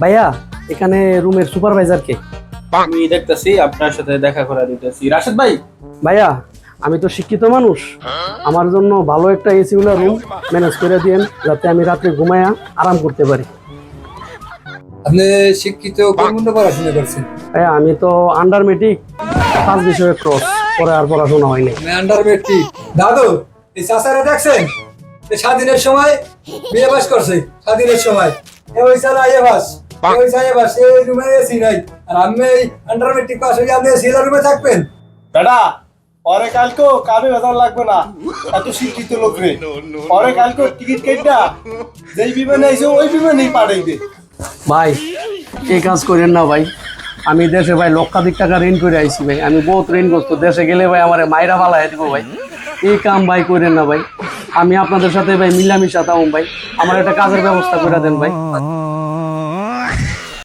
ভাইয়া এখানে রুমের সুপারভাইজার কে আমি দেখতেছি আপনার সাথে দেখা করে দিতেছি। রাশেদ ভাই। ভাইয়া আমি তো শিক্ষিত মানুষ। আমার জন্য ভালো একটা এসি উলা রুম ম্যানেজ করে দিয়েন যাতে আমি রাত্রে ঘুমায়া আরাম করতে পারি। আপনি শিক্ষিত কোন পড়াশোনা করছেন। ভাইয়া আমি তো আন্ডার মেট্রিক পাঁচ বিষয়ে ক্রস পরে আর পড়াশোনা হয়নি। আন্ডার মেট্রিক দাদু এই চাচারা দেখছেন? স্বাধীনের সময় বিয়ে বাস করছে স্বাধীনের সময়। এ ওই চালা আইয়ে বাস। এ ওই চাইয়ে বাস এই রুমে এসি নাই। আর আমি এই আন্ডার মেট্রিক পাস হয়ে আপনি সিলার রুমে থাকবেন। বেটা পরে কালকে কামে বেতন লাগবে না। এত শিক্ষিত লোক রে। পরে কালকে টিকিট কেটটা যেই বিমানে আইসো ওই বিমানেই পাঠাইবে ভাই এই কাজ করেন না ভাই? আমি দেশে ভাই লক্ষাধিক টাকা ঋণ করে আইছি ভাই। আমি বহুত ঋণগ্রস্ত। দেশে গেলে ভাই আমার মাইরা ফালাই দিব ভাই। এই কাম ভাই করেন না ভাই। আমি আপনাদের সাথে ভাই মিলামিশা তাও ভাই। আমার একটা কাজের ব্যবস্থা করে দেন ভাই।